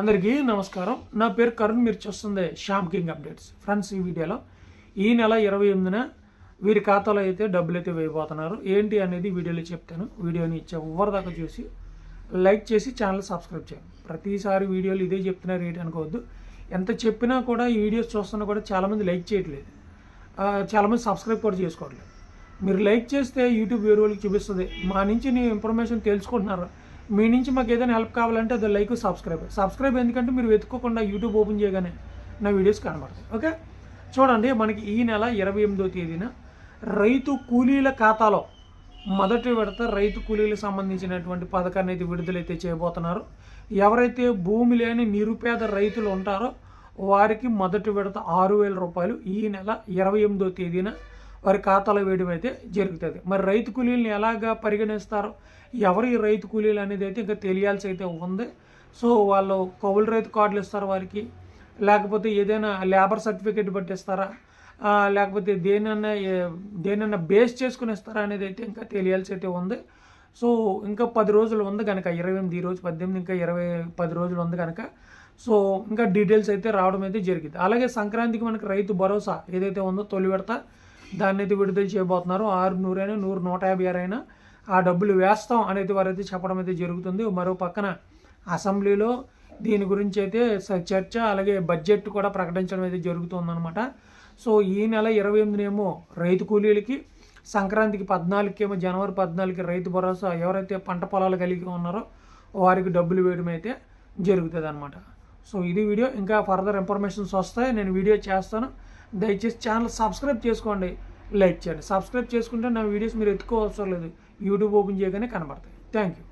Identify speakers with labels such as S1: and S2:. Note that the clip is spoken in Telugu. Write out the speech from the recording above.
S1: అందరికీ నమస్కారం. నా పేరు కరుణ్ మీరు చూస్తుంది శ్యామ్ కింగ్ అప్డేట్స్. ఫ్రెండ్స్ ఈ వీడియోలో ఈ నెల ఇరవై ఎనిమిదిన వీరి ఖాతాలో అయితే డబ్బులు అయితే వేయబోతున్నారు. ఏంటి అనేది వీడియోలో చెప్తాను. వీడియోని చివరి దాకా చూసి లైక్ చేసి ఛానల్ సబ్స్క్రైబ్ చేయండి. ప్రతిసారి వీడియోలు ఇదే చెప్తున్నారు ఏంటి అనుకోవద్దు. ఎంత చెప్పినా కూడా ఈ వీడియోస్ చూస్తున్నా కూడా చాలామంది లైక్ చేయట్లేదు. చాలామంది సబ్స్క్రైబ్ కూడా చేసుకోవట్లేదు. మీరు లైక్ చేస్తే యూట్యూబ్ వేరే వాళ్ళకి చూపిస్తుంది. మా నుంచి నేను ఇన్ఫర్మేషన్ తెలుసుకుంటున్నారు. మీ నుంచి మాకు ఏదైనా హెల్ప్ కావాలంటే అది లైక్ సబ్స్క్రైబ్ సబ్స్క్రైబ్ ఎందుకంటే మీరు వెతుక్కోకుండా యూట్యూబ్ ఓపెన్ చేయగానే నా వీడియోస్ కనబడతాయి. ఓకే చూడండి మనకి ఈ నెల ఇరవై ఎనిమిదో తేదీన రైతు కూలీల ఖాతాలో మొదటి విడత రైతు కూలీలకు సంబంధించినటువంటి పథకాన్ని అయితే విడుదలైతే చేయబోతున్నారు. ఎవరైతే భూమి లేని నిరుపేద రైతులు ఉంటారో వారికి మొదటి విడత ఆరు వేల రూపాయలు ఈ నెల ఇరవై ఎనిమిదో తేదీన వారి ఖాతాలో వేయడం అయితే జరుగుతుంది. మరి రైతు కూలీలను ఎలాగా పరిగణిస్తారో? ఎవరు ఈ రైతు కూలీలు అనేది అయితే ఇంకా తెలియాల్సి అయితే ఉంది. సో వాళ్ళు కౌలు రైతు కార్డులు ఇస్తారు వారికి. లేకపోతే ఏదైనా లేబర్ సర్టిఫికేట్ బట్టి ఇస్తారా లేకపోతే దేనన్నా దేనన్నా బేస్ చేసుకుని ఇస్తారా అనేది అయితే ఇంకా తెలియాల్సి అయితే ఉంది. సో ఇంకా పది రోజులు ఉంది కనుక ఇరవై ఎనిమిది ఈ రోజు పద్దెనిమిది ఇంకా ఇరవై పది రోజులు ఉంది కనుక. సో ఇంకా డీటెయిల్స్ అయితే రావడం అయితే జరిగింది. అలాగే సంక్రాంతికి మనకి రైతు భరోసా ఏదైతే ఉందో తొలి విడత దాన్ని అయితే విడుదల చేయబోతున్నారు. ఆరు నూరైనా నూరు నూట యాభై ఆరైనా ఆ డబ్బులు వేస్తాం అనేది వారైతే చెప్పడం అయితే జరుగుతుంది. మరో పక్కన అసెంబ్లీలో దీని గురించి అయితే చర్చ అలాగే బడ్జెట్ కూడా ప్రకటించడం అయితే జరుగుతుందన్నమాట. సో ఈ నెల ఇరవై ఎనిమిదినేమో రైతు కూలీలకి సంక్రాంతికి పద్నాలుగుకేమో జనవరి పద్నాలుగుకి రైతు భరోసా ఎవరైతే పంట పొలాలు కలిగి ఉన్నారో వారికి డబ్బులు వేయడం అయితే జరుగుతుంది అనమాట సో ఇది వీడియో. ఇంకా ఫర్దర్ ఇన్ఫర్మేషన్స్ వస్తాయి. నేను వీడియో చేస్తాను. దయచేసి ఛానల్ సబ్స్క్రైబ్ చేసుకోండి లైక్ చేయండి. సబ్స్క్రైబ్ చేసుకుంటే నా వీడియోస్ మీరు ఎత్తుకోవసరం లేదు. యూట్యూబ్ ఓపెన్ చేయగానే కనబడతాయి. Thank you